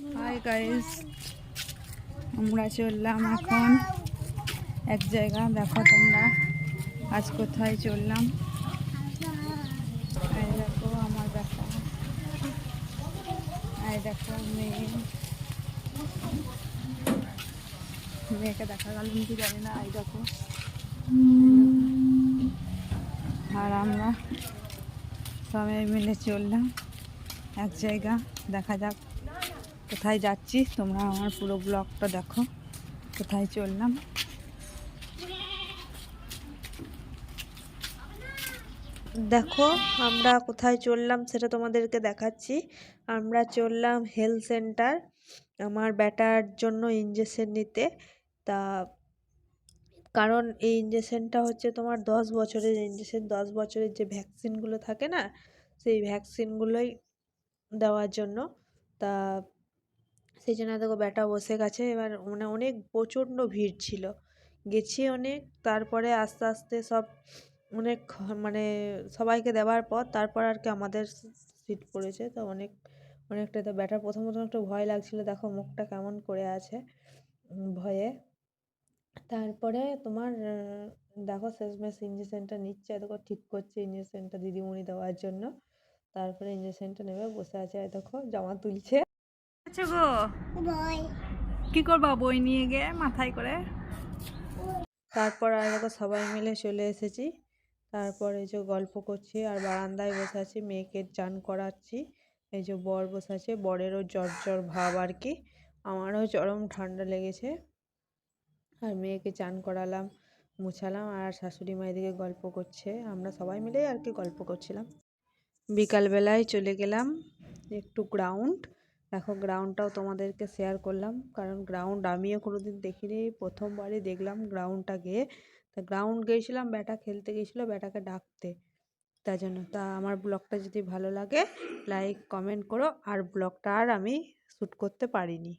Hi guys আমরা চললাম এখন এক জায়গা। দেখো তোমরা, আজ কোথায় চললাম? দেখো আমার দেখা এই দেখো মেয়ে। মেয়েকে দেখা গেল কি জানি না, এই দেখো। আর আমরা সবাই মিলে চললাম এক জায়গা। দেখা যাক। কোথায় যাচ্ছি? তোমরা আমার পুরো ব্লগটা দেখো। কোথায় চললাম? দেখো, আমরা কোথায় চললাম সেটা তোমাদেরকে দেখাচ্ছি। আমরা চললাম হেলথ সেন্টার আমার ব্যাটার জন্য ইঞ্জেকশন নিতে। তা, কারণ এই ইঞ্জেকশনটা হচ্ছে তোমার দশ বছরের ইঞ্জেকশন দশ বছরের যে ভ্যাকসিনগুলো থাকে না, সেই ভ্যাকসিনগুলোই দেওয়ার জন্য। তা সেই জন্য দেখো ব্যাটা বসে গেছে। এবার মানে অনেক প্রচণ্ড ভিড় ছিল। গেছি অনেক, তারপরে আস্তে আস্তে সব অনেক মানে সবাইকে দেওয়ার পর তারপর আর কি আমাদের সিট পড়েছে। তো অনেক, অনেকটা তো ব্যাটার প্রথম প্রথম একটু ভয় লাগছিল, দেখো মুখটা কেমন করে আছে ভয়ে। তারপরে তোমার দেখো শেষমেশ ইঞ্জেকশনটা নিচ্ছে, দেখো ঠিক করছে ইঞ্জেকশনটা দিদিমণি দেওয়ার জন্য। তারপরে ইঞ্জেকশনটা নেবে, বসে আছে, দেখো জামা তুলছে। আচ্ছা গো। কি করবা? বই নিয়ে গিয়ে মাথায় করে। তারপর আর দেখো সবাই মিলে চলে এসেছি। তারপর এই যে গল্প করছি আর বারান্দায় বসে আছি মেয়েকে চান করাচ্ছি। এই যে বর বসে আছে বরেরও জ্বর জ্বর ভাব আর কি। আমারও চরম ঠান্ডা লেগেছে। আর মেয়েকে চান করালাম মুছালাম আর শাশুড়ি মায়ের দিকে গল্প করছে। আমরা সবাই মিলেই আর কি গল্প করছিলাম। বিকালবেলায় চলে গেলাম একটু গ্রাউন্ড। দেখো গ্রাউন্ডটাও তোমাদেরকে শেয়ার করলাম। কারণ গ্রাউন্ড আমিও কোনোদিন দেখিনি, প্রথমবারই দেখলাম গ্রাউন্ডটা গিয়ে তা গ্রাউন্ড গিয়েছিলাম ব্যাটা খেলতে গিয়েছিল ব্যাটাকে ডাকতে। তাই জন্য, তা আমার ব্লগটা যদি ভালো লাগে লাইক কমেন্ট করো। আর ব্লগটা আর আমি শ্যুট করতে পারিনি।